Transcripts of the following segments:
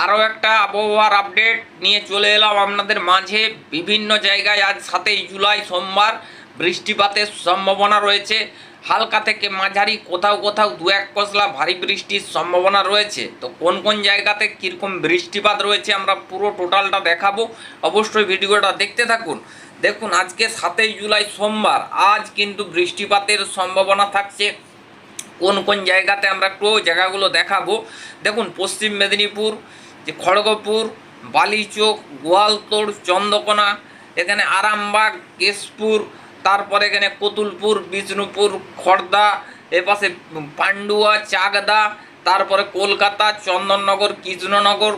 আরও একটা আবহাওয়ার আপডেট নিয়ে চলে এলাম আপনাদের মাঝে। বিভিন্ন জায়গায় আজ সাতই জুলাই সোমবার বৃষ্টিপাতের সম্ভাবনা রয়েছে। হালকা থেকে মাঝারি, কোথাও কোথাও দু এক কসলা ভারী বৃষ্টির সম্ভাবনা রয়েছে। তো কোন কোন জায়গাতে কীরকম বৃষ্টিপাত রয়েছে আমরা পুরো টোটালটা দেখাবো। অবশ্যই ভিডিওটা দেখতে থাকুন। দেখুন, আজকে সাতই জুলাই সোমবার, আজ কিন্তু বৃষ্টিপাতের সম্ভাবনা থাকছে। কোন কোন জায়গাতে আমরা একটু জায়গাগুলো দেখাবো। দেখুন, পশ্চিম মেদিনীপুর যে খড়গপুর, বালিচোক, গোয়ালতোড়, চন্দ্রকোনা, এখানে আরামবাগ, কেশপুর, তারপরে এখানে কতুলপুর, বিষ্ণুপুর খড়দা এপাশে পান্ডুয়া, চাকদা, তারপরে কলকাতা, চন্দননগর, কৃষ্ণনগর,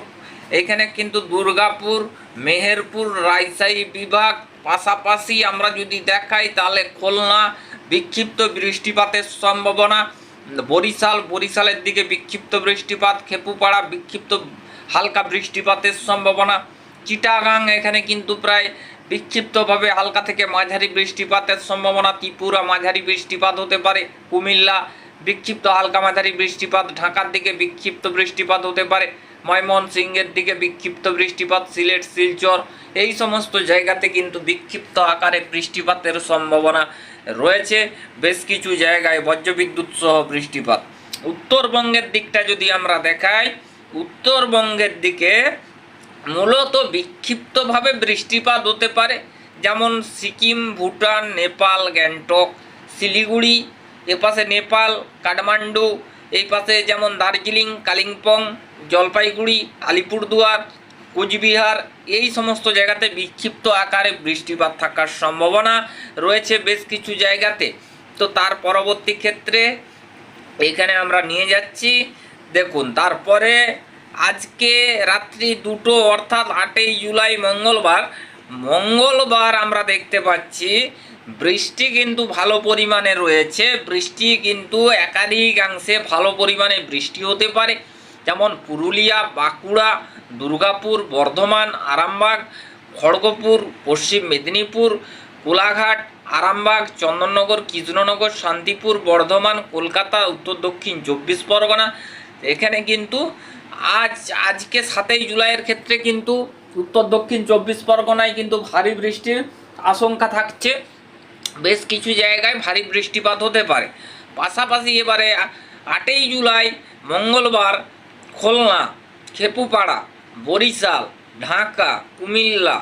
এখানে কিন্তু দুর্গাপুর, মেহেরপুর, রাজশাহী বিভাগ, পাশাপাশি আমরা যদি দেখাই তাহলে খুলনা, বিক্ষিপ্ত বৃষ্টিপাতের সম্ভাবনা, বরিশাল, বরিশালের দিকে বিক্ষিপ্ত বৃষ্টিপাত, খেপুপাড়া, বিক্ষিপ্ত হালকা বৃষ্টিপাতের সম্ভাবনা। চিটাগাং এখানে কিন্তু প্রায় বিক্ষিপ্তভাবে হালকা থেকে মাঝারি বৃষ্টিপাতের সম্ভাবনা। ত্রিপুরা মাঝারি বৃষ্টিপাত হতে পারে, কুমিল্লা বিক্ষিপ্ত হালকা মাঝারি বৃষ্টিপাত, ঢাকার দিকে বিক্ষিপ্ত বৃষ্টিপাত হতে পারে, ময়মনসিংহের দিকে বিক্ষিপ্ত বৃষ্টিপাত, সিলেট, শিলচর, এই সমস্ত জায়গাতে কিন্তু বিক্ষিপ্ত আকারে বৃষ্টিপাতের সম্ভাবনা রয়েছে। বেশ কিছু জায়গায় বজ্রবিদ্যুৎ সহ বৃষ্টিপাত। উত্তরবঙ্গের দিকটা যদি আমরা দেখাই উত্তরবঙ্গের দিকে মূলত বিক্ষিপ্তভাবে বৃষ্টিপাত হতে পারে, যেমন সিকিম, ভুটান, নেপাল, গ্যাংটক, শিলিগুড়ি, এপাশে নেপাল, কাঠমান্ডু এই পাশে যেমন দার্জিলিং, কালিম্পং, জলপাইগুড়ি, আলিপুরদুয়ার, কুচবিহার, এই সমস্ত জায়গাতে বিক্ষিপ্ত আকারে বৃষ্টিপাত থাকার সম্ভাবনা রয়েছে বেশ কিছু জায়গাতে। তো তার পরবর্তী ক্ষেত্রে এখানে আমরা নিয়ে যাচ্ছি দেখুন, তারপরে আজকে রাত্রি দুটো অর্থাৎ আটই জুলাই মঙ্গলবার মঙ্গলবার আমরা দেখতে পাচ্ছি, বৃষ্টি কিন্তু ভালো পরিমাণে রয়েছে, বৃষ্টি কিন্তু একাধিকাংশে ভালো পরিমাণে বৃষ্টি হতে পারে, যেমন পুরুলিয়া, বাঁকুড়া, দুর্গাপুর, বর্ধমান, আরামবাগ, খড়গপুর, পশ্চিম মেদিনীপুর, কোলাঘাট, আরামবাগ, চন্দননগর, কৃষ্ণনগর, শান্তিপুর, বর্ধমান, কলকাতা, উত্তর দক্ষিণ চব্বিশ পরগনা এখানে কিন্তু আজ, আজকে সাতই জুলাইয়ের ক্ষেত্রে কিন্তু উত্তর, দক্ষিণ চব্বিশ পরগনায় কিন্তু ভারী বৃষ্টির আশঙ্কা থাকছে। বেশ কিছু জায়গায় ভারী বৃষ্টিপাত হতে পারে। পাশাপাশি এবারে আটই জুলাই, মঙ্গলবার খুলনা, খেপুপাড়া, বরিশাল, ঢাকা, কুমিল্লা,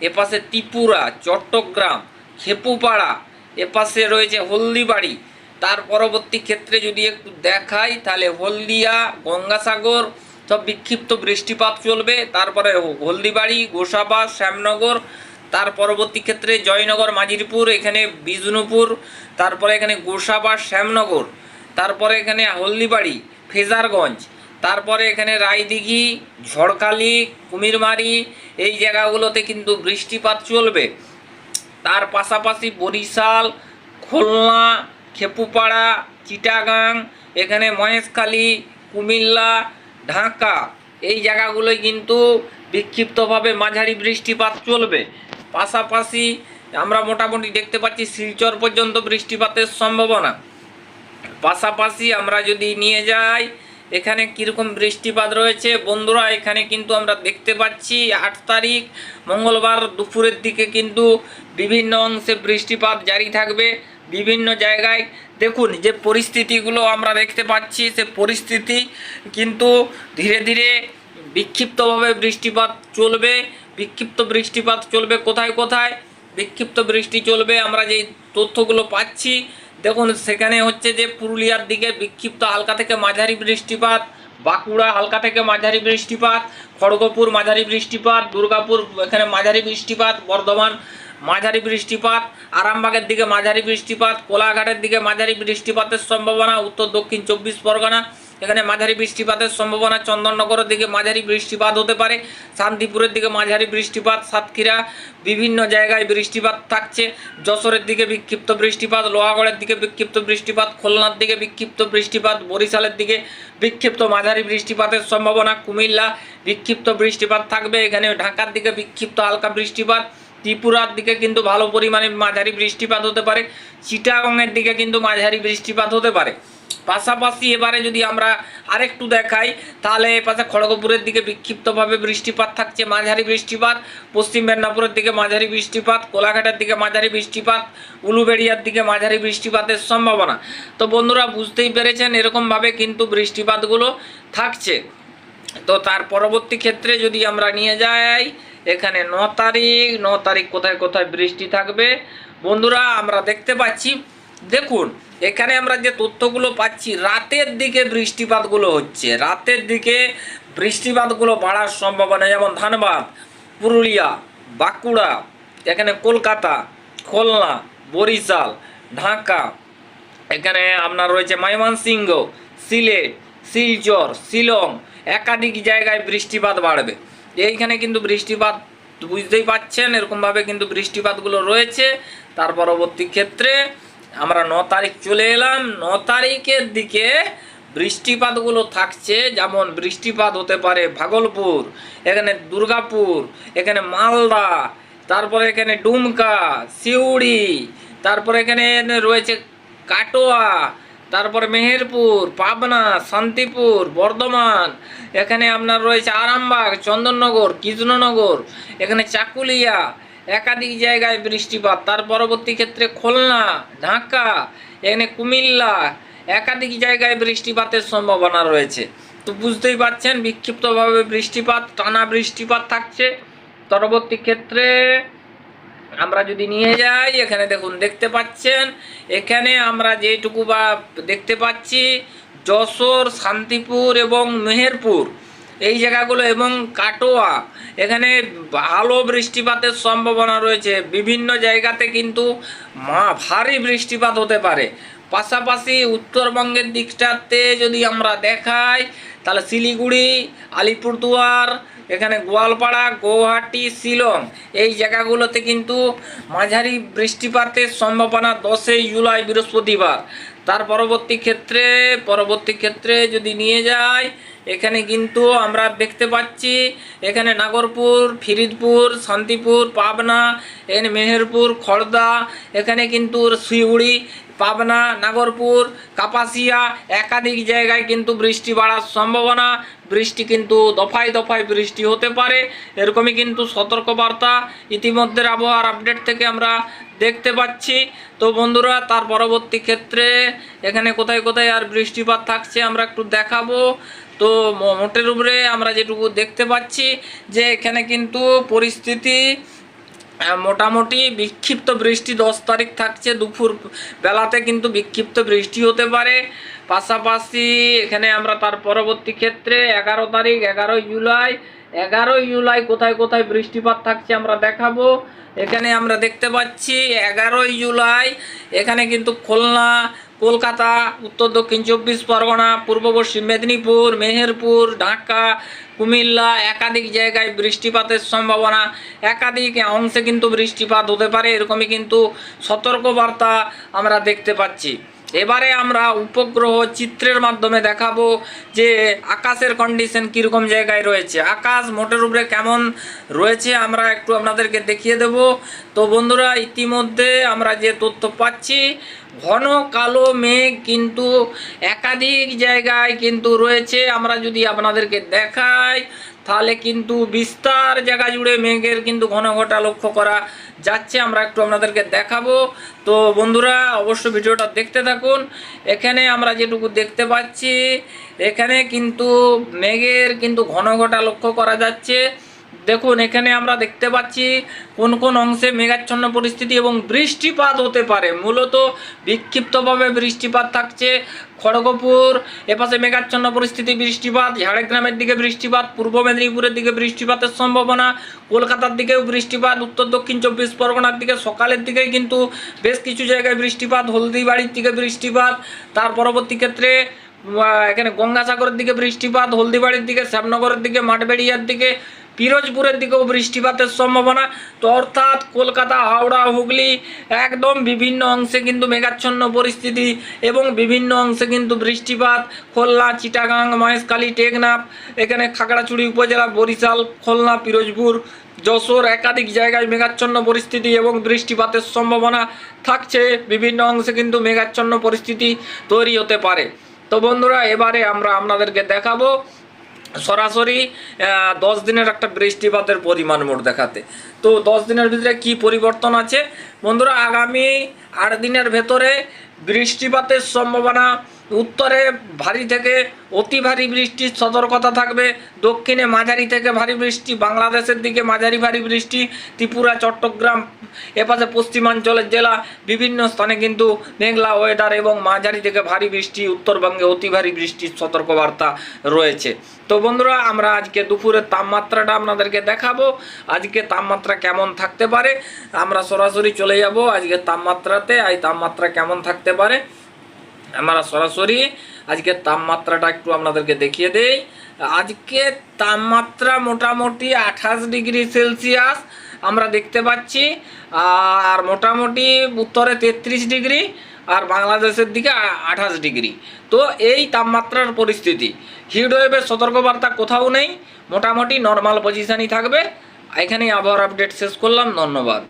এপাশে ত্রিপুরা, চট্টগ্রাম, খেপুপাড়া, এপাশে রয়েছে হলদিবাড়ি তার পরবর্তী ক্ষেত্রে যদি একটু দেখাই, তাহলে হলদিয়া, গঙ্গাসাগর সব বিক্ষিপ্ত বৃষ্টিপাত চলবে। তারপরে হলদিবাড়ি গোসাবা শ্যামনগর, তার পরবর্তী ক্ষেত্রে জয়নগর, মাজিরপুর, এখানে বিষ্ণুপুর, তারপরে এখানে গোসাবা শ্যামনগর, তারপরে এখানে হলদিবাড়ি, ফেজারগঞ্জ, তারপরে এখানে রায়দিঘি, ঝড়খালি, কুমিরমারি, এই জায়গাগুলোতে কিন্তু বৃষ্টিপাত চলবে। তার পাশাপাশি বরিশাল, খুলনা খেপুপাড়া, চিটাগাং, এখানে মহেশখালী, কুমিল্লা, ঢাকা। এই জায়গাগুলোয় কিন্তু বিক্ষিপ্তভাবে মাঝারি বৃষ্টিপাত চলবে। পাশাপাশি আমরা মোটামুটি দেখতে পাচ্ছি শিলচর পর্যন্ত বৃষ্টিপাতের সম্ভাবনা। পাশাপাশি আমরা যদি নিয়ে যাই, এখানে কীরকম বৃষ্টিপাত রয়েছে? বন্ধুরা, এখানে কিন্তু আমরা দেখতে পাচ্ছি আট তারিখ, মঙ্গলবার দুপুরের দিকে কিন্তু বিভিন্ন অংশে বৃষ্টিপাত জারি থাকবে। বিভিন্ন জায়গায়। দেখুন, যে পরিস্থিতিগুলো আমরা দেখতে পাচ্ছি, সে পরিস্থিতি কিন্তু ধীরে ধীরে বিক্ষিপ্তভাবে বৃষ্টিপাত চলবে। বিক্ষিপ্ত বৃষ্টিপাত চলবে কোথায় কোথায়? বিক্ষিপ্ত বৃষ্টি চলবে, আমরা যেই তথ্যগুলো পাচ্ছি, দেখুন, সেখানে হচ্ছে যে পুরুলিয়ার দিকে বিক্ষিপ্ত হালকা থেকে মাঝারি বৃষ্টিপাত, বাঁকুড়া হালকা থেকে মাঝারি বৃষ্টিপাত, খড়গপুর মাঝারি বৃষ্টিপাত, দুর্গাপুর এখানে মাঝারি বৃষ্টিপাত, বর্ধমান মাঝারি বৃষ্টিপাত, আরামবাগের দিকে মাঝারি বৃষ্টিপাত, কোলাঘাটের দিকে মাঝারি বৃষ্টিপাতের সম্ভাবনা, উত্তর দক্ষিণ চব্বিশ পরগনা, এখানে মাঝারি বৃষ্টিপাতের সম্ভাবনা, চন্দননগরের দিকে মাঝারি বৃষ্টিপাত হতে পারে, শান্তিপুরের দিকে মাঝারি বৃষ্টিপাত, সাতক্ষীরা, বিভিন্ন জায়গায় বৃষ্টিপাত থাকছে, যশোরের দিকে বিক্ষিপ্ত বৃষ্টিপাত, লোহাগড়ের দিকে বিক্ষিপ্ত বৃষ্টিপাত, খুলনার দিকে বিক্ষিপ্ত বৃষ্টিপাত, বরিশালের দিকে বিক্ষিপ্ত মাঝারি বৃষ্টিপাতের সম্ভাবনা, কুমিল্লা বিক্ষিপ্ত বৃষ্টিপাত থাকবে, এখানে ঢাকার দিকে বিক্ষিপ্ত হালকা বৃষ্টিপাত ত্রিপুরার দিকে কিন্তু ভালো পরিমাণে মাঝারি বৃষ্টিপাত হতে পারে, চিটাগংয়ের দিকে কিন্তু মাঝারি বৃষ্টিপাত হতে পারে। পাশাপাশি এবারে যদি আমরা আরেকটু দেখাই, তাহলে পাশে খড়গপুরের দিকে বিক্ষিপ্তভাবে বৃষ্টিপাত থাকছে, মাঝারি বৃষ্টিপাত, পশ্চিম মেদিনীপুরের দিকে মাঝারি বৃষ্টিপাত, কোলাঘাটের দিকে মাঝারি বৃষ্টিপাত, উলুবেড়িয়ার দিকে মাঝারি বৃষ্টিপাতের সম্ভাবনা। তো বন্ধুরা, বুঝতেই পেরেছেন এরকমভাবে কিন্তু বৃষ্টিপাতগুলো থাকছে। তো তার পরবর্তী ক্ষেত্রে যদি আমরা নিয়ে যাই এখানে ন তারিখ ন তারিখ কোথায় কোথায় বৃষ্টি থাকবে? বন্ধুরা, আমরা দেখতে পাচ্ছি, দেখুন, এখানে আমরা যে তথ্যগুলো পাচ্ছি, রাতের দিকে বৃষ্টিপাতগুলো হচ্ছে। রাতের দিকে বৃষ্টিপাতগুলো বাড়ার সম্ভাবনা, যেমন ধানবাদ, পুরুলিয়া, বাঁকুড়া, এখানে কলকাতা, খুলনা, বরিশাল, ঢাকা, এখানে আপনার রয়েছে ময়মনসিংহ, সিলেট, শিলচর, শিলং, একাধিক জায়গায় বৃষ্টিপাত বাড়বে। এইখানে কিন্তু বৃষ্টিপাত বুঝতেই পাচ্ছেন, এরকমভাবে কিন্তু বৃষ্টিপাতগুলো রয়েছে। তার পরবর্তী ক্ষেত্রে আমরা ন তারিখ চলে এলাম। ন তারিখের দিকে বৃষ্টিপাতগুলো থাকছে, যেমন বৃষ্টিপাত হতে পারে ভাগলপুর, এখানে দুর্গাপুর, এখানে মালদা, তারপরে এখানে ডুমকা, সিউড়ি, তারপরে এখানে রয়েছে কাটোয়া তারপরে মেহেরপুর, পাবনা, শান্তিপুর, বর্ধমান, এখানে আপনার রয়েছে আরামবাগ, চন্দননগর, কৃষ্ণনগর, এখানে চাকুলিয়া, একাধিক জায়গায় বৃষ্টিপাত। তার পরবর্তী ক্ষেত্রে খুলনা, ঢাকা, এখানে কুমিল্লা, একাধিক জায়গায় বৃষ্টিপাতের সম্ভাবনা রয়েছে। তো বুঝতেই পারছেন, বিক্ষিপ্তভাবে বৃষ্টিপাত, টানা বৃষ্টিপাত থাকছে। পরবর্তী ক্ষেত্রে আমরা যদি নিয়ে যাই, এখানে দেখুন, দেখতে পাচ্ছেন, এখানে আমরা যেটুকু বা দেখতে পাচ্ছি, যশোর, শান্তিপুর এবং মেহেরপুর, এই জায়গাগুলো এবং কাটোয়া, এখানে ভালো বৃষ্টিপাতের সম্ভাবনা রয়েছে। বিভিন্ন জায়গাতে কিন্তু মা, ভারী বৃষ্টিপাত হতে পারে। পাশাপাশি উত্তরবঙ্গের দিকটাতে যদি আমরা দেখাই তাহলে শিলিগুড়ি, আলিপুরদুয়ার, এখানে গোয়ালপাড়া, গৌহাটি, শিলং, এই জায়গাগুলোতে কিন্তু মাঝারি বৃষ্টিপাতের সম্ভাবনা দশই জুলাই বৃহস্পতিবার। তার পরবর্তী ক্ষেত্রে পরবর্তী ক্ষেত্রে যদি নিয়ে যায় এখানে কিন্তু আমরা দেখতে পাচ্ছি, এখানে নাগরপুর, ফিরিদপুর, শান্তিপুর, পাবনা, এখানে মেহেরপুর খড়দা এখানে কিন্তু শিউড়ি পাবনা, নাগরপুর, কাপাসিয়া, একাধিক জায়গায় কিন্তু বৃষ্টি বাড়ার সম্ভাবনা। বৃষ্টি কিন্তু দফায় দফায় বৃষ্টি হতে পারে, এরকমই কিন্তু সতর্কবার্তা ইতিমধ্যে আবহাওয়ার আপডেট থেকে আমরা দেখতে পাচ্ছি। তো বন্ধুরা, তার পরবর্তী ক্ষেত্রে এখানে কোথায় কোথায় আর বৃষ্টিপাত থাকছে আমরা একটু দেখাবো। তো মোটের উপরে আমরা যেটুকু দেখতে পাচ্ছি যে এখানে কিন্তু পরিস্থিতি মোটামুটি বিক্ষিপ্ত বৃষ্টি দশ তারিখ থাকছে, দুপুর বেলাতে কিন্তু বিক্ষিপ্ত বৃষ্টি হতে পারে। পাশাপাশি এখানে আমরা তার পরবর্তী ক্ষেত্রে এগারো তারিখ এগারোই জুলাই এগারোই জুলাই কোথায় কোথায় বৃষ্টিপাত থাকছে আমরা দেখাবো। এখানে আমরা দেখতে পাচ্ছি এগারোই জুলাই, এখানে কিন্তু খুলনা কলকাতা, উত্তর দক্ষিণ চব্বিশ পরগনা, পূর্ব পশ্চিম মেদিনীপুর, মেহেরপুর, ঢাকা, কুমিল্লা, একাধিক জায়গায় বৃষ্টিপাতের সম্ভাবনা। একাধিক অংশে কিন্তু বৃষ্টিপাত হতে পারে, এরকমই কিন্তু সতর্কবার্তা আমরা দেখতে পাচ্ছি। এবারে আমরা উপগ্রহ চিত্রের মাধ্যমে দেখাবো যে আকাশের কন্ডিশন কীরকম জায়গায় রয়েছে। আকাশ মোটের উপরে কেমন রয়েছে আমরা একটু আপনাদেরকে দেখিয়ে দেব। তো বন্ধুরা, ইতিমধ্যে আমরা যে তথ্য পাচ্ছি, ঘন কালো মেঘ কিন্তু একাধিক জায়গায় কিন্তু রয়েছে। আমরা যদি আপনাদেরকে দেখাই তাহলে কিন্তু বিস্তার জায়গা জুড়ে মেঘের কিন্তু ঘন ঘটা লক্ষ্য করা যাচ্ছে। আমরা একটু আপনাদেরকে দেখাবো। তো বন্ধুরা অবশ্য ভিডিওটা দেখতে থাকুন। এখানে আমরা যেটুকু দেখতে পাচ্ছি, এখানে কিন্তু মেঘের কিন্তু ঘন ঘটা লক্ষ্য করা যাচ্ছে। দেখুন, এখানে আমরা দেখতে পাচ্ছি কোন কোন অংশে মেঘাচ্ছন্ন পরিস্থিতি এবং বৃষ্টিপাত হতে পারে। মূলত বিক্ষিপ্তভাবে বৃষ্টিপাত থাকছে খড়গপুর, এপাশে মেঘাচ্ছন্ন পরিস্থিতি, বৃষ্টিপাত, ঝাড়গ্রামের দিকে বৃষ্টিপাত, পূর্ব মেদিনীপুরের দিকে বৃষ্টিপাতের সম্ভাবনা, কলকাতার দিকেও বৃষ্টিপাত, উত্তর দক্ষিণ চব্বিশ পরগনার দিকে, সকালের দিকে কিন্তু বেশ কিছু জায়গায় বৃষ্টিপাত, হলদিবাড়ির দিকে বৃষ্টিপাত, তার পরবর্তী ক্ষেত্রে এখানে গঙ্গাসাগরের দিকে বৃষ্টিপাত, হলদিবাড়ির দিকে, শ্যামনগরের দিকে, মাঠবেড়িয়ার দিকে পিরোজপুরের দিকেও বৃষ্টিপাতের সম্ভাবনা। তো অর্থাৎ কলকাতা, হাওড়া, হুগলি একদম বিভিন্ন অংশে কিন্তু মেঘাচ্ছন্ন পরিস্থিতি এবং বিভিন্ন অংশে কিন্তু বৃষ্টিপাত। খুলনা, চিটাগাং, মহেশখালী, টেকনাফ, এখানে খাগড়াছড়ি উপজেলা, বরিশাল, খুলনা, পিরোজপুর, যশোর একাধিক জায়গায় মেঘাচ্ছন্ন পরিস্থিতি এবং বৃষ্টিপাতের সম্ভাবনা থাকছে। বিভিন্ন অংশে কিন্তু মেঘাচ্ছন্ন পরিস্থিতি তৈরি হতে পারে। তো বন্ধুরা, এবারে আমরা আপনাদেরকে দেখাবো সরাসরি দশ দিনের একটা বৃষ্টিপাতের পরিমাণ মোট দেখাতে। তো দশ দিনের ভিতরে কি পরিবর্তন আছে? বন্ধুরা, আগামী আট দিনের ভেতরে বৃষ্টিপাতের সম্ভাবনা উত্তরে ভারী থেকে অতি ভারী বৃষ্টির সতর্কতা থাকবে। দক্ষিণে মাঝারি থেকে ভারী বৃষ্টি, বাংলাদেশের দিকে মাঝারি ভারী বৃষ্টি, ত্রিপুরা, চট্টগ্রাম, এপাশে পশ্চিমাঞ্চলের জেলা, বিভিন্ন স্থানে কিন্তু মেঘলা ওয়েদার এবং মাঝারি থেকে ভারী বৃষ্টি, উত্তরবঙ্গে অতি ভারী বৃষ্টির সতর্কবার্তা রয়েছে। তো বন্ধুরা, আমরা আজকে দুপুরের তাপমাত্রাটা আপনাদেরকে দেখাবো। আজকে তাপমাত্রা কেমন থাকতে পারে? আমরা সরাসরি চলে যাব আজকে তাপমাত্রাতে। এই তাপমাত্রা কেমন থাকতে পারে? আমরা সরাসরি আজকে তাপমাত্রাটা একটু আপনাদেরকে দেখিয়ে দেই। আজকে তাপমাত্রা মোটামুটি আঠাশ ডিগ্রি সেলসিয়াস আমরা দেখতে পাচ্ছি, আর মোটামুটি উত্তরে তেত্রিশ ডিগ্রি, আর বাংলাদেশের দিকে আঠাশ ডিগ্রি। তো এই তাপমাত্রার পরিস্থিতি। হিটওয়েভের সতর্কবার্তা কোথাও নেই, মোটামুটি নর্মাল পজিশানই থাকবে। এখানেই আবহাওয়ার আপডেট শেষ করলাম, ধন্যবাদ।